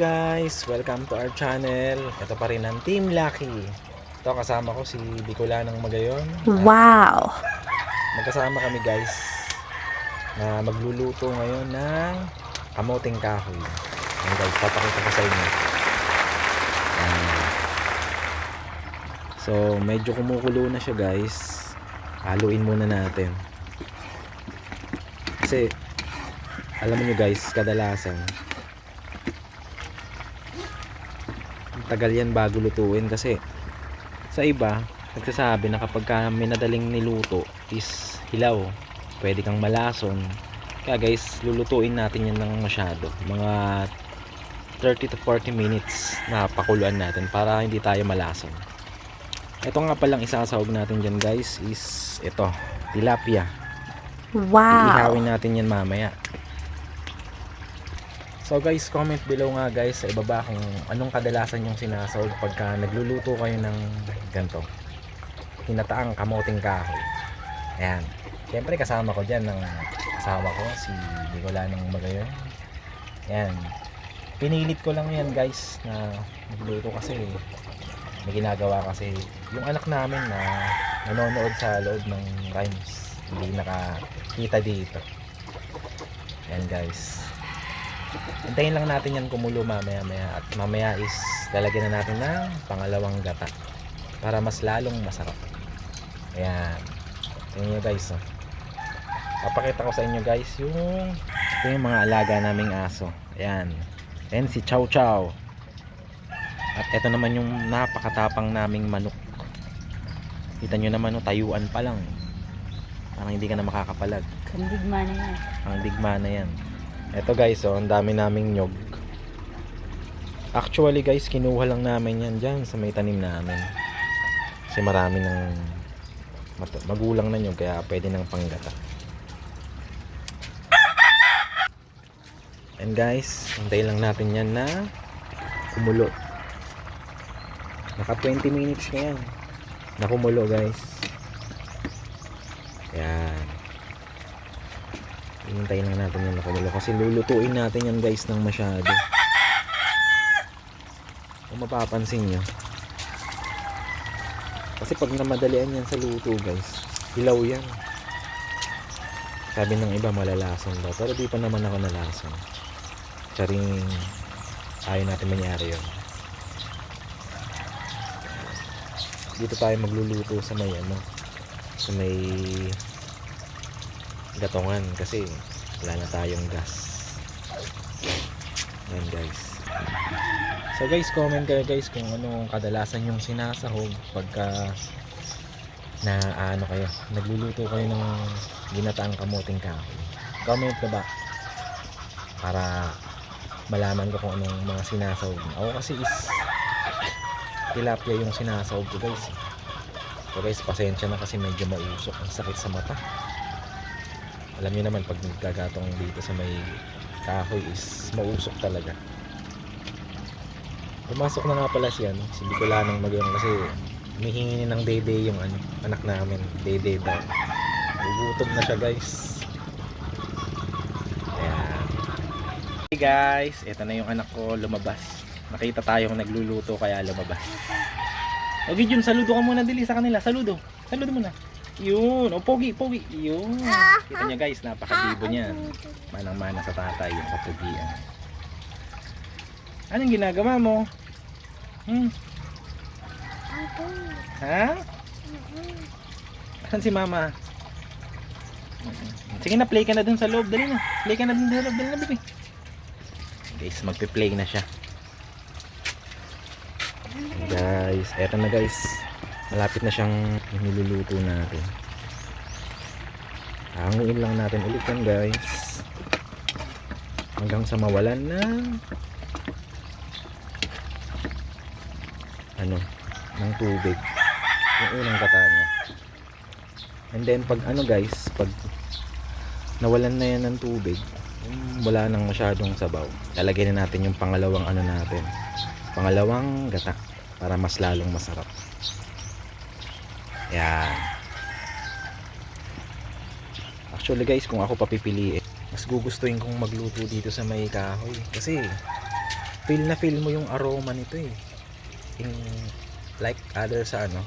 guys! Welcome to our channel. Ito pa rin ang Team Lucky. Ito kasama ko si Bicolanang Magayon. Wow! Magkasama kami guys na magluluto ngayon ng kamoting kahoy. Ayan guys, papakita ko sa inyo. Ayan. So, medyo kumukulo na siya guys. Haluin muna natin. Kasi, alam niyo guys, kadalasan, ang tagal yan bago lutuin kasi sa iba, nagsasabi na kapag ka may nadaling niluto is hilaw. Pwede kang malason. Kaya guys, lulutuin natin yan ng masyado. Mga 30 to 40 minutes na pakuluan natin para hindi tayo malason. Ito nga palang isasahog natin dyan guys is ito, tilapia. Wow! Iihawin natin yan mamaya. So guys, comment below nga guys sa ibaba kung anong kadalasan yung sinasahog pagka nagluluto kayo ng ganito. Hinataang kamoting kahoy. Ayan. Siyempre kasama ko dyan ng kasama ko si Nicolanong Magayon. Ayan. Pinilit ko lang yan guys na magluto kasi may ginagawa kasi yung anak namin na nanonood sa loob ng rhymes hindi nakakita dito. Ayan guys. Hintayin lang natin yan kumulo mamaya maya at mamaya is lalagyan na natin ng pangalawang gata para mas lalong masarap. Ayan. Tingnan nyo guys. Oh. Papakita ko sa inyo guys yung ito yung mga alaga naming aso. Ayan. Ayan si Chow Chow. At ito naman yung napakatapang naming manok. Kita nyo naman, oh, tayuan pa lang. Parang hindi ka na makakapalag. Kandigma na yan. Ang digma na yan. Ito guys, oh, ang dami naming nyog. Actually guys, kinuha lang namin yan dyan sa may tanim namin. Kasi marami ng magulang na nyog kaya pwede nang panggata. And guys, hintayin lang natin yan na kumulo. Naka 20 minutes na yan. Na kumulo guys. Yan. Hintayin lang natin yan na kumulo kasi lulutuin natin yan guys ng masyado. Kung mapapansin nyo. Kasi pag namadalian yan sa luto guys, hilaw yan. Sabi ng iba malalason daw. Pero di pa naman ako nalason. Charing ayaw natin mangyari yun. Dito tayo magluluto sa may ano, sa may gatongan kasi wala na tayong gas. Ayan guys. So guys, comment kayo guys kung ano kadalasan yung sinasahog pagka na ano kayo, nagluluto kayo ng ginataang kamuting kahoy. Comment ka ba? Para malaman ko kung anong mga sinasahog. Ako kasi is tilapia yung sinasahog ko guys. So guys, pasensya na kasi medyo mausok. Ang sakit sa mata. Alam niyo naman pag nagkagatong dito sa may kahoy is mausok talaga. Pumasok na nga pala siya, no? si Bicolanang Magyong kasi humihingi ng dede yung ano, anak namin. Dede daw. Gugutom na siya guys. Ayan. Hey guys, ito na yung anak ko lumabas. Nakita tayong nagluluto kaya lumabas. O Gideon, saludo ka muna dili sa kanila. Saludo. Saludo muna. Yun. O pogi, pogi. Yun. Kita niya guys, napakabibo niyan. Manang-mana sa tatay yung kapugian. Anong ginagawa mo? Hmm? Ha? Saan si mama? Sige na, play ka na dun sa loob. Dali na. Play ka na dun sa loob. Dali na, baby. Guys, magpe-play na siya. Guys, eto na guys. Malapit na siyang niluluto natin. Hanguin lang natin ulit yan guys. Hanggang sa mawalan na ano, ng tubig. Yung unang kata. And then pag ano guys, pag nawalan na yan ng tubig, wala nang masyadong sabaw. Lalagyan na natin yung pangalawang ano natin. Pangalawang gata para mas lalong masarap. Yan. Actually guys, kung ako papipiliin, mas gugustuhin kong magluto dito sa may kahoy. Kasi feel na feel mo yung aroma nito eh. Yung, like other sa ano,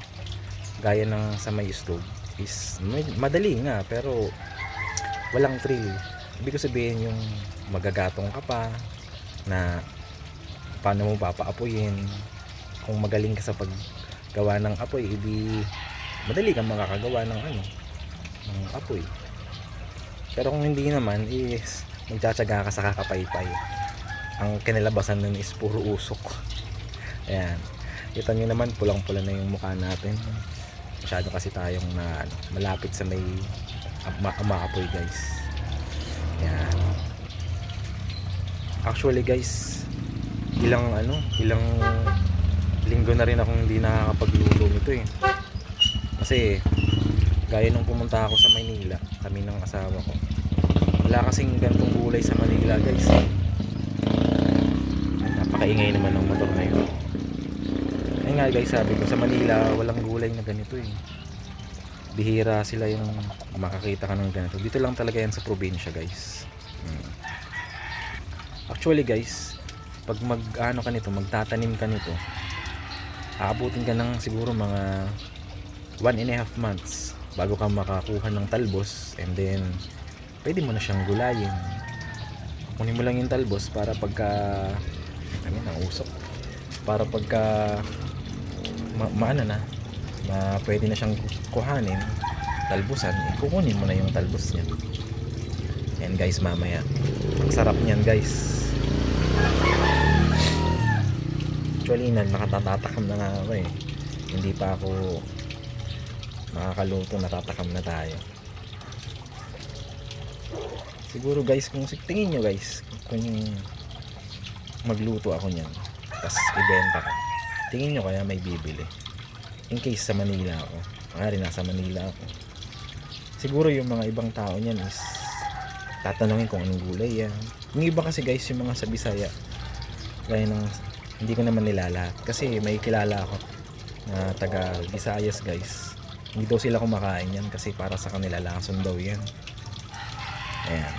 gaya ng sa may stove is madali nga pero walang thrill. Ibig ko sabihin yung magagatong ka pa na paano mo papaapuyin kung magaling ka sa paggawa ng apoy edi madali kang makakagawa ng ano ng apoy. Pero kung hindi naman is magtsatsaga ka sa kakapaypay. Ang kinalabasan nun is puro usok. Ayan. Kita nyo naman pulang pula na yung mukha natin. Masyado kasi tayong na ano, malapit sa may umaapoy guys. Ayan. Actually guys ilang ano ilang linggo na rin akong hindi nakakapagluto nito eh kasi gaya nung pumunta ako sa Maynila kami ng asawa ko. Wala kasing gantong gulay sa Manila guys. Napakaingay naman ng motor na yun. Ayun nga guys sabi ko sa Manila walang gulay na ganito eh. Bihira sila yung makakita ka ng ganito. Dito lang talaga yan sa probinsya guys. Hmm. actually guys pag mag ano ka nito magtatanim ka nito aabutin ka ng siguro mga one and a half months bago ka makakuha ng talbos and then pwede mo na siyang gulayin. Kunin mo lang yung talbos para pagka ano na usok para pagka ma, maano na na pwede na siyang kuhanin talbusan eh, kukunin mo na yung talbos niya. Yan guys mamaya. Ang sarap niyan guys. Actually na nakatatakam na nga ako eh. Hindi pa ako makakaluto natatakam na tayo. Siguro guys kung tingin nyo guys kung magluto ako niyan tapos ibenta ko tingin nyo kaya may bibili. In case sa Manila ako. Maaari nasa Manila ako. Siguro yung mga ibang tao niyan is tatanungin kung anong gulay yan. Yung iba kasi guys yung mga sa Bisaya gaya ng hindi ko naman nilalahat kasi may kilala ako na taga Visayas guys hindi daw sila kumakain yan kasi para sa kanila lason daw yan. Ayan.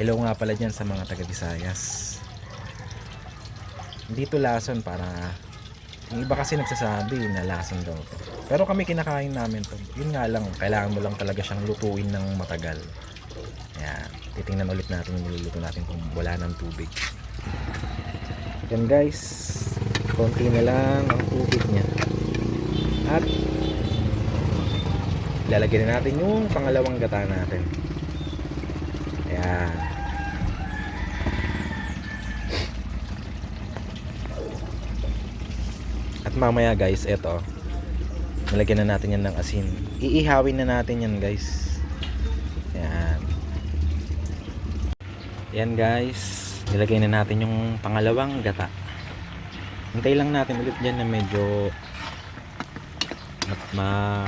Hello nga pala dyan sa mga taga Visayas. Hindi to lason para yung iba kasi nagsasabi na lason daw to. Pero kami kinakain namin to. Yun nga lang kailangan mo lang talaga siyang lutuin ng matagal. Ayan. Titingnan ulit natin yung niluluto natin kung wala ng tubig. Yan guys. Konti na lang ang tubig niya at lalagyan na natin yung pangalawang gata natin. Ayan. At mamaya guys eto. Nalagyan na natin yan ng asin. Iihawin na natin yan guys. Ayan. Yan guys. Nilagay na natin yung pangalawang gata. Hintay lang natin ulit dyan na medyo ma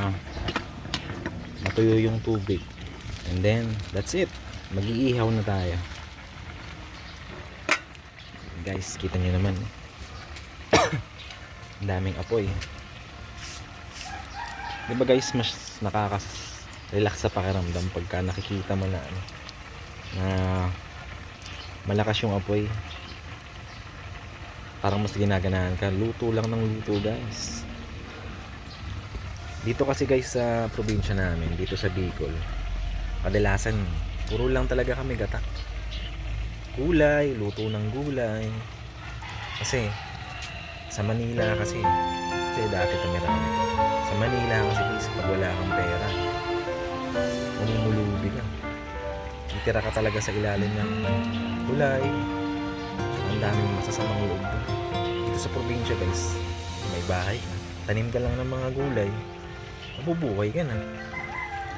matuyo yung tubig. And then that's it. Mag-iihaw na tayo. Guys kita nyo naman. Daming apoy. Di ba guys mas nakakas relax sa pakiramdam pagka nakikita mo na ano na malakas yung apoy? Parang mas ginaganahan ka. Luto lang ng luto guys dito kasi guys sa probinsya namin dito sa Bicol kadalasan puro lang talaga kami gata gulay luto ng gulay. Kasi sa Manila kasi kasi dati tumira kami sa Manila kasi guys pag wala kang pera mamumulubi ka. Titira ka talaga sa ilalim ng gulay. Ang daming masasamang loob dito sa probinsya guys may bahay tanim ka lang ng mga gulay mabubuhay ka na.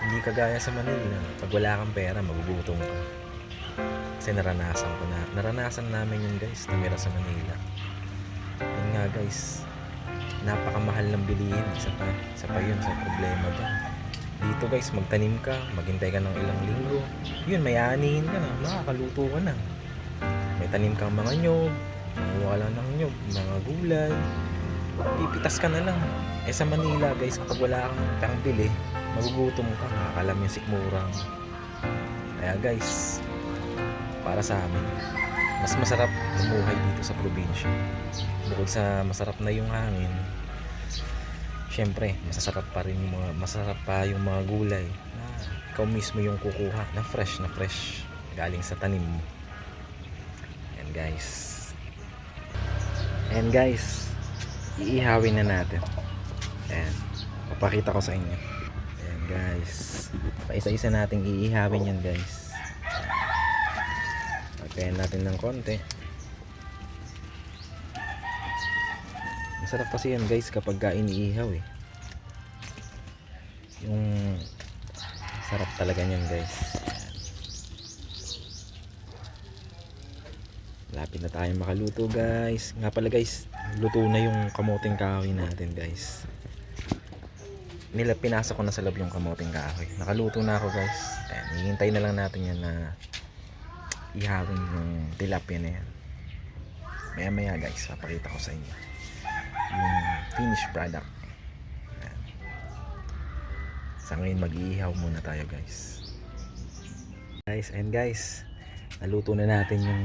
Hindi kagaya sa Manila pag wala kang pera magugutom ka. Kasi naranasan ko na naranasan namin yun guys namira sa Manila. Yun nga guys napakamahal ng bilihin. Isa pa, isa pa yun sa problema doon dito guys magtanim ka maghintay ka ng ilang linggo. Yun may anihin ka na makakaluto ka na. May tanim kang mga nyog manguha ka lang ng nyog mga gulay. Pipitas ka na lang eh sa Manila guys kapag wala kang pang bili magugutom ka makakalam yung sikmurang kaya guys para sa amin mas masarap umuhay dito sa probinsya. Bukod sa masarap na yung hangin, syempre, masasarap pa rin yung mga, masarap pa yung mga gulay na ikaw mismo yung kukuha na fresh na fresh galing sa tanim mo. Ayan guys. Ayan guys. Iihawin na natin. Ayan. Papakita ko sa inyo. Ayan guys. Paisa-isa nating iihawin yan guys. Pagkain natin ng konti. Masarap kasi yan guys kapag ka iniihaw eh. Yung sarap talaga niyan guys. Lapit na tayo makaluto guys. Nga pala guys, luto na yung kamoting kahoy natin guys. Nila pinasok ko na sa loob yung kamoting kahoy. Nakaluto na ako guys. Ayan, hihintay na lang natin yan na ihawin yung tilapia na yan. Maya maya guys, papakita ko sa inyo yung finished product. Ayan. Sa ngayon mag-iihaw muna tayo guys. Guys, and guys, naluto na natin yung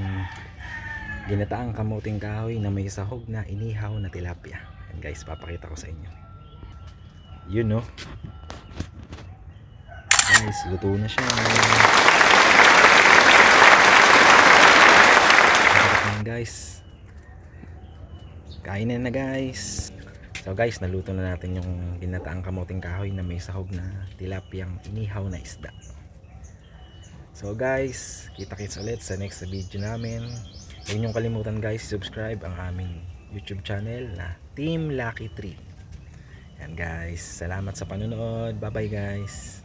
ginataang kamuting kahoy na may sahog na inihaw na tilapia. And guys, papakita ko sa inyo. Yun no. Guys, luto na siya. Guys. Kain na na guys. So guys, naluto na natin yung ginataang kamuting kahoy na may sahog na tilapiyang inihaw na isda. So guys, kita-kits ulit sa next video namin. Huwag niyong kalimutan guys, subscribe ang aming YouTube channel na Team Lucky 3. Yan guys, salamat sa panonood. Bye bye guys.